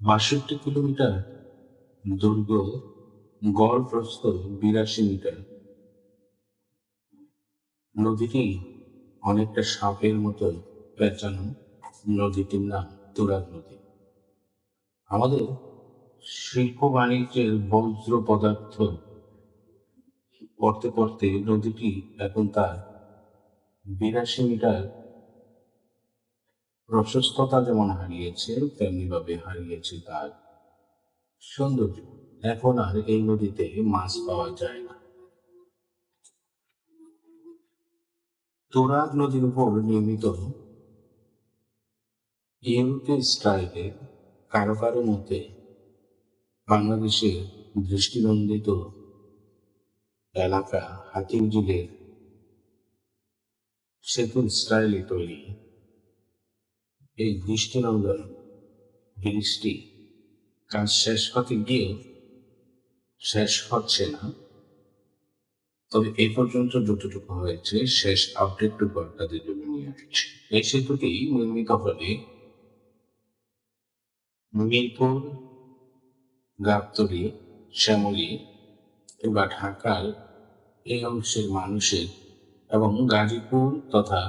বাষট্টি কিলোমিটার দুর্গ গড় প্রস্থ বিরাশি মিটার। নদীটি অনেকটা সাপের মতো পেঁচানো নদীটির নাম তুরাগ নদী। আমাদের শিল্প বাণিজ্যের বজ্র পদার্থ পড়তে পড়তে নদীটি এখন তার বিরাশি মিটার প্রশস্ততা যেমন হারিয়েছে তেমনি ভাবে হারিয়েছে তার সৌন্দর্য। এখন আর এই নদীতে মাছ পাওয়া যায় না। তুরাগ নদীর উপর নির্মিত ইউরোপীয় স্টাইলের কারও কারও মতে বাংলাদেশের দৃষ্টিনন্দিত এলাকা হাতির জিলের সেতুর স্টাইলে তৈরি। এই দৃষ্টিনন্দন ব্রিজটি কাজ শেষ হতে গিয়ে শেষ হচ্ছে না। তবে এ পর্যন্ত যতটুকু হয়েছে, শেষ আপডেটটুকু আপনাদের জন্য নিয়ে আসছে। এই সেতুটি নির্মিত হলে মিরপুর, গাবতলী, শ্যামলী বা ঢাকার এই অংশের মানুষের এবং গাজীপুর তথা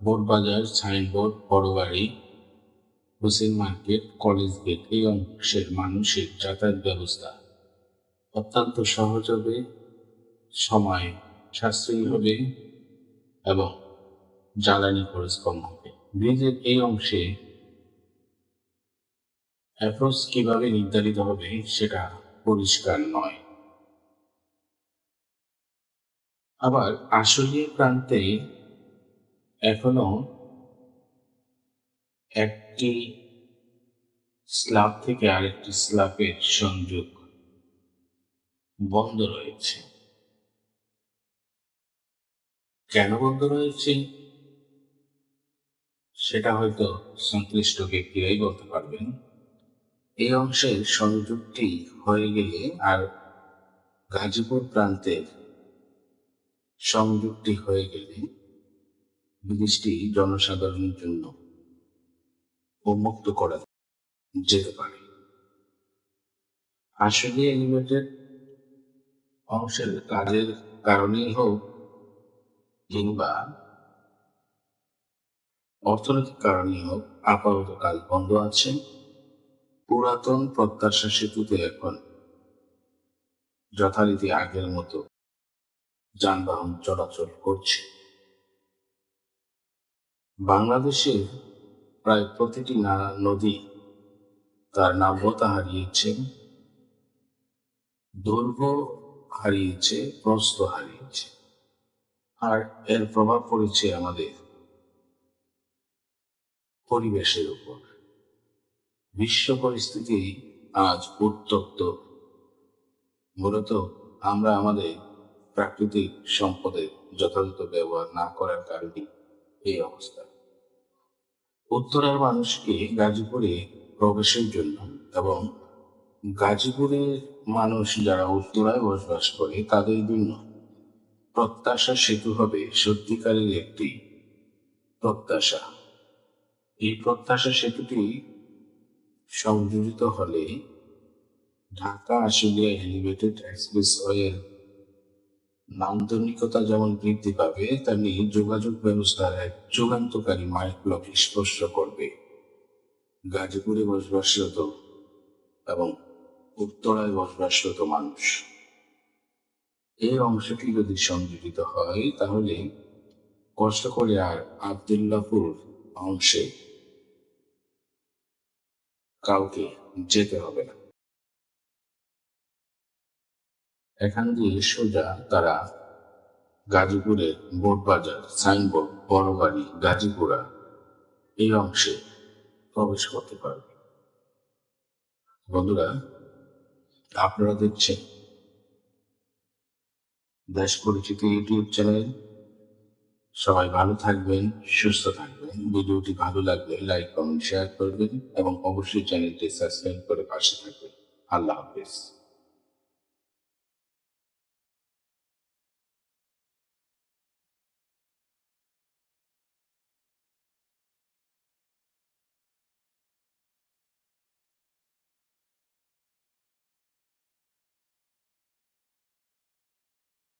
Borbazar Signboard Borobari Hossain market, college gate এই অংশের মানুষের যাতায়াত ব্যবস্থা। অত্যন্ত সহজ হবে সময় সাশ্রয়ী হবে এবং জ্বালানি খরচ কম হবে। ব্রিজের এই অংশে অ্যাপ্রোচ কীভাবে নির্ধারিত হবে সেটা পরিষ্কার নয়। আবার আসলীয় প্রান্তে এখনও একটি স্ল্যাব থেকে আরেকটি স্ল্যাবের সংযোগ বন্ধ রয়েছে। কেন বন্ধ রয়েছে? সেটা হয়তো সংশ্লিষ্ট ব্যক্তিরাই বলতে পারবেন। এই অংশের সংযোগটি হয়ে গেলে আর গাজীপুর প্রান্তের সংযোগটি হয়ে গেলে ব্রিজটি জনসাধারণের জন্য উন্মুক্ত করা যেতে পারে। আসলে এলিভেটেড অংশের কাজের কারণেই হোক কিংবা অর্থনৈতিক কারণেই হোক আপাতত কাজ বন্ধ আছে। পুরাতন প্রত্যাশা সেতুতে এখন যথারীতি আগের মতো যানবাহন চলাচল করছে। বাংলাদেশের প্রায় প্রতিটি নদী তার নাব্যতা হারিয়েছে। দৈর্ঘ্য হারিয়েছে, প্রস্থ হারিয়েছে। আর এর প্রভাব পড়েছে আমাদের পরিবেশের উপর। বিশ্ব পরিস্থিতি আজ উত্তপ্ত। মূলত আমরা আমাদের প্রাকৃতিক সম্পদের যথাযথ ব্যবহার না করার কারণে এই অবস্থা। উত্তরার মানুষকে গাজীপুরে প্রবেশের জন্য এবং গাজীপুরের মানুষ যারা উত্তরায় বসবাস করে তাদের জন্য প্রত্যাশা সেতু হবে সত্যিকারের একটি প্রত্যাশা। এই প্রত্যাশা সেতুটি সংযোজিত হলে ঢাকা আশুলিয়া এলিভেটেড এক্সপ্রেসওয়ের নান্দনিকতা যেমন বৃদ্ধি পাবে, তেমনি যোগাযোগ ব্যবস্থার এক যুগান্তকারী মাইলফলক স্পর্শ করবে। গাজীপুরে বসবাসরত এবং উত্তরায় বসবাসরত মানুষ। এই অংশটি যদি সংযোজিত হয়, তাহলে কষ্ট করে আর আবদুল্লাপুর অংশে কাউকে যেতে হবে না। এখান দিয়ে সোজা তারা গাজীপুরের বোটবাজার সাইনবোর্ড, বড়বাড়ি, গাজীপুরা এই অংশে প্রবেশ করতে পারবে। বন্ধুরা, আপনারা দেখছেন দেশ পরিচিত ইউটিউব চ্যানেল। সবাই ভালো থাকবেন, সুস্থ থাকবেন। ভিডিওটি ভালো লাগলে লাইক, কমেন্ট, শেয়ার করবেন এবং অবশ্যই চ্যানেলটি সাবস্ক্রাইব করে পাশে থাকবেন। আল্লাহ হাফিজ।